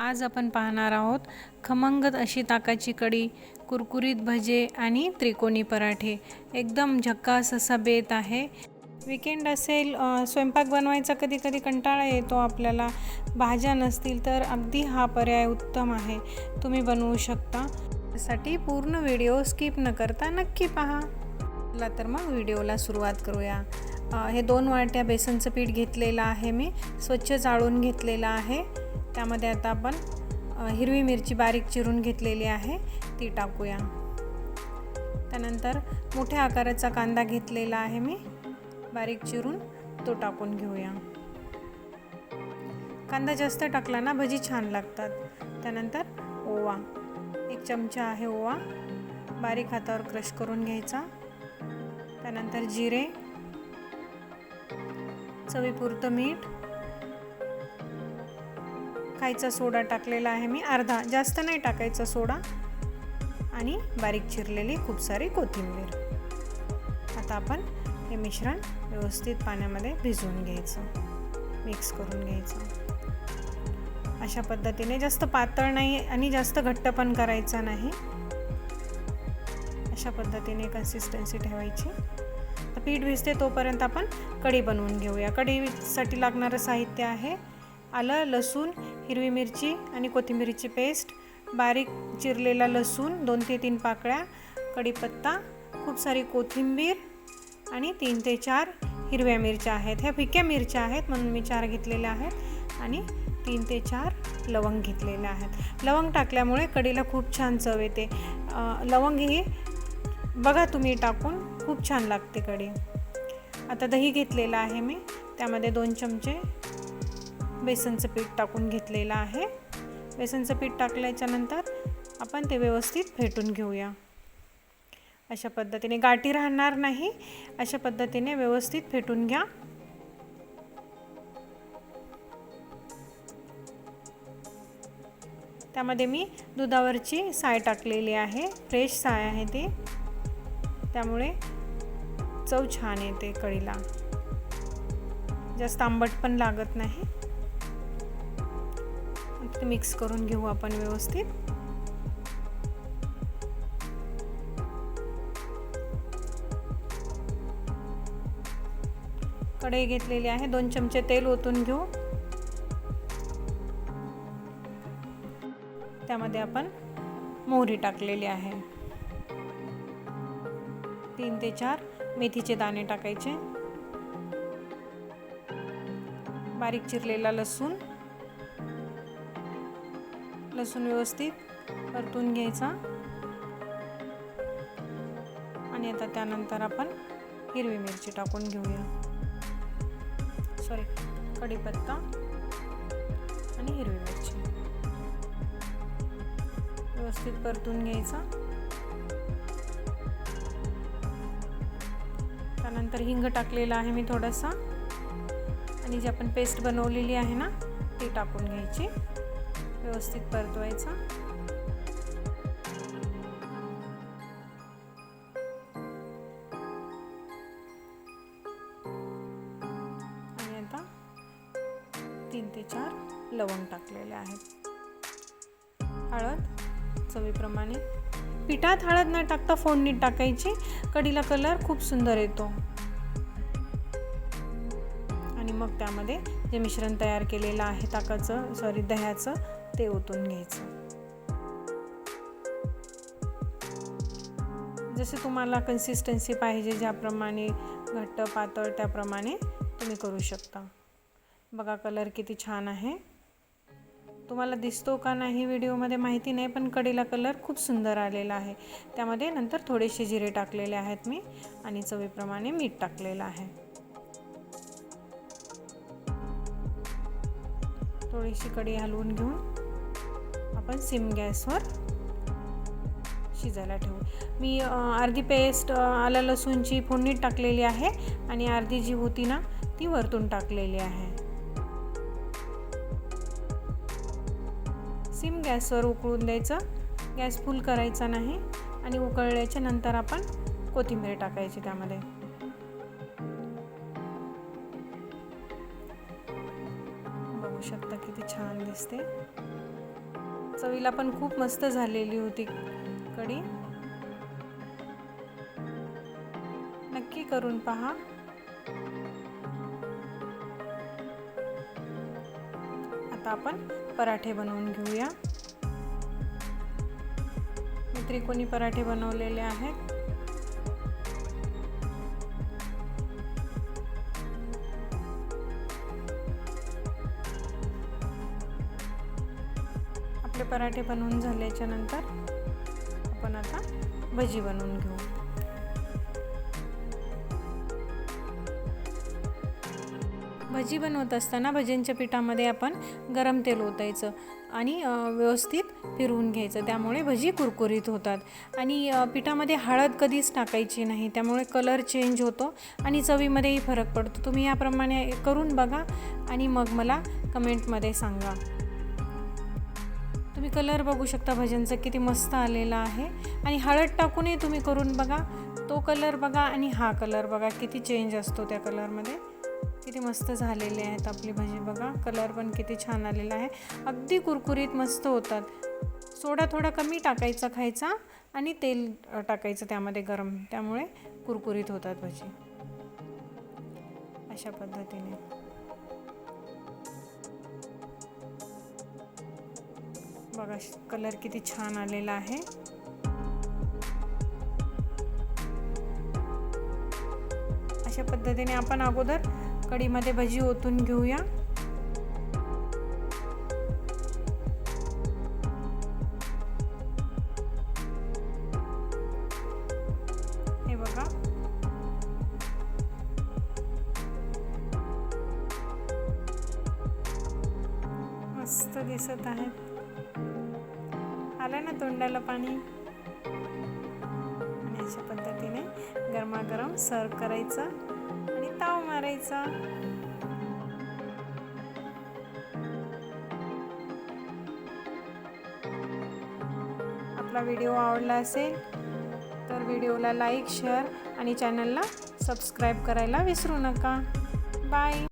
आज आपण पाहणार आहोत खमंगत अशी ताकाची कढी कुरकुरीत भजे आणि त्रिकोणी पराठे. एकदम झक्कास असा बेत आहे. विकेंड असेल स्वयंपाक बनवायचा कधी कधी कंटाळा येतो आपल्याला. भाज्या नसतील तर अगदी हा पर्याय उत्तम आहे. तुम्ही बनवू शकता. त्यासाठी पूर्ण व्हिडिओ स्किप न करता नक्की पहा. चला तर मग व्हिडिओला सुरुवात करूया. हे दोन वाट्या बेसनचं पीठ घेतलेलं आहे मी. स्वच्छ चाळून घेतलेलं आहे. त्यामध्ये आता आपण हिरवी मिरची बारीक चिरून घेतलेली आहे. ती टाकूया. त्यानंतर मोठ्या आकाराचा कांदा घेतलेला आहे मी. बारीक चिरून तो टाकून घेऊया. कांदा जास्त टाकला ना भजी छान लागतात. त्यानंतर ओवा. एक चमचा आहे ओवा. बारीक हातावर क्रश करून घ्यायचा. त्यानंतर जिरे. चवीपुरतं मीठ. खायचा सोडा टाकलेला आहे मी अर्धा. जास्त नाही टाकायचा सोडा. आणि बारीक चिरलेली खूप सारी कोथिंबीर. आता आपण हे मिश्रण व्यवस्थित पाण्यामध्ये भिजवून घ्यायचं. मिक्स करून घ्यायचं. अशा पद्धतीने जास्त पातळ नाही आणि जास्त घट्ट पण करायचा नाही. अशा पद्धतीने कन्सिस्टन्सी ठेवायची. तर पीठ भिजते तोपर्यंत आपण कढी बनवून घेऊया. कढीसाठी लागणारं साहित्य आहे आलं लसूण हिरवी मिरची आणि कोथिंबीरीची पेस्ट बारीक चिरलेला लसूण दोन ते तीन पाकळ्या कढीपत्ता खूप सारी कोथिंबीर आणि तीन ते चार हिरव्या मिरच्या आहेत. ह्या फिक्या मिरच्या आहेत म्हणून मी चार घेतलेल्या आहेत आणि तीन ते चार लवंग घेतलेल्या आहेत. लवंग टाकल्यामुळे कढीला खूप छान चव येते. लवंग ही बघा तुम्ही टाकून खूप छान लागते कढी. आता दही घेतलेलं आहे मी. त्यामध्ये दोन चमचे बेसनचं पीठ टाकून घेतलेलं आहे. बेसनचं पीठ टाकल्याच्यानंतर आपण ते व्यवस्थित फेटून घेऊया. अशा पद्धतीने गाठी राहणार नाही. अशा पद्धतीने व्यवस्थित फेटून घ्या. त्यामध्ये मी दुधावरची साय टाकलेली आहे. फ्रेश साय आहे ती. त्यामुळे चव छान येते कढीला. जास्त आंबट पण लागत नाही. ते मिक्स करून घेऊ आपण व्यवस्थित. कढई घेतलेली आहे. दोन चमचे तेल ओतून घेऊ. त्यामध्ये आपण मोहरी टाकलेली आहे. तीन ते चार मेथीचे दाणे टाकायचे. बारीक चिरलेला लसूण. लसूण व्यवस्थित परतून घ्यायचा. आणि आता त्यानंतर आपण हिरवी मिरची टाकून घेऊया. सॉरी कढीपत्ता आणि हिरवी मिरची. व्यवस्थित परतून घ्यायचा. त्यानंतर हिंग टाकलेला आहे मी थोडासा. आणि जी आपण पेस्ट बनवलेली आहे ना ती टाकून घ्यायची. व्यवस्थित परतवायचा. आणि आता तीन ते चार लवंग टाकलेले आहेत. हळद चवीप्रमाणे. पिठात हळद न टाकता फोडणीत टाकायची. कढीला कलर खूप सुंदर येतो. आणि मग त्यामध्ये जे मिश्रण तयार केलेलं आहे ताकाचं सॉरी दह्याचं ते ओतून घ्यायचं. जसे तुम्हाला कन्सिस्टन्सी पाहिजे ज्याप्रमाणे घट्ट पातळ त्याप्रमाणे तुम्ही करू शकता. बघा कलर किती छान आहे. तुम्हाला दिसतो का नाही व्हिडिओमध्ये माहिती नाही पण कढीला कलर खूप सुंदर आलेला आहे. त्यामध्ये नंतर थोडेसे जिरे टाकलेले आहेत मी आणि चवीप्रमाणे मीठ टाकलेलं आहे. थोडीशी कढी हलवून घेऊन आपण सिम गॅसवर शिजायला ठेवू. मी अर्धी पेस्ट आलं लसूणची फोडणी टाकलेली आहे आणि अर्धी जी होती ना ती वरतून टाकलेली आहे. सिम गॅसवर उकळून द्यायचं. गॅस फुल करायचा नाही आणि उकळल्याच्या नंतर आपण कोथिंबीर टाकायची त्यामध्ये. बघू शकता किती छान दिसते. चवीला पण खूप मस्त झालेली होती कढी. नक्की करून पहा. आता आपण पराठे बनवून घेऊया. मी त्रिकोणी पराठे बनवलेले आहेत. आपले पराठे बनवून झाल्याच्यानंतर आपण आता भजी बनवून घेऊ. भजी बनवत असताना भजींच्या पिठामध्ये आपण गरम तेल ओतायचं आणि व्यवस्थित फिरवून घ्यायचं. त्यामुळे भजी कुरकुरीत होतात. आणि पिठामध्ये हळद कधीच टाकायची नाही. त्यामुळे कलर चेंज होतो आणि चवीमध्येही फरक पडतो. तुम्ही याप्रमाणे करून बघा आणि मग मला कमेंटमध्ये सांगा. तुम्ही कलर बघू शकता भज्यांचा किती मस्त आलेला आहे. आणि हळद टाकूनही तुम्ही करून बघा. तो कलर बघा आणि हा कलर बघा. किती चेंज असतो त्या कलरमध्ये. किती मस्त झालेले आहेत आपली भजी. बघा कलर पण किती छान आलेला आहे. अगदी कुरकुरीत मस्त होतात. सोडा थोडा कमी टाकायचा खायचा आणि तेल टाकायचं त्यामध्ये गरम. त्यामुळे कुरकुरीत होतात भजी. अशा पद्धतीने. बघा कलर किती छान आलेला आहे. अशा पद्धतीने आपण अगोदर कढीमध्ये भजी ओतून घेऊया. हे बघा. मस्त दिसत आहे. आलं ना तोंडाला पाणी? आणि अशा पद्धतीने गरमागरम सर्व करायचं. ताव मारायचा. आपला व्हिडिओ आवडला असेल तर व्हिडिओला लाईक शेअर आणि चॅनलला सबस्क्राईब करायला विसरू नका. बाय.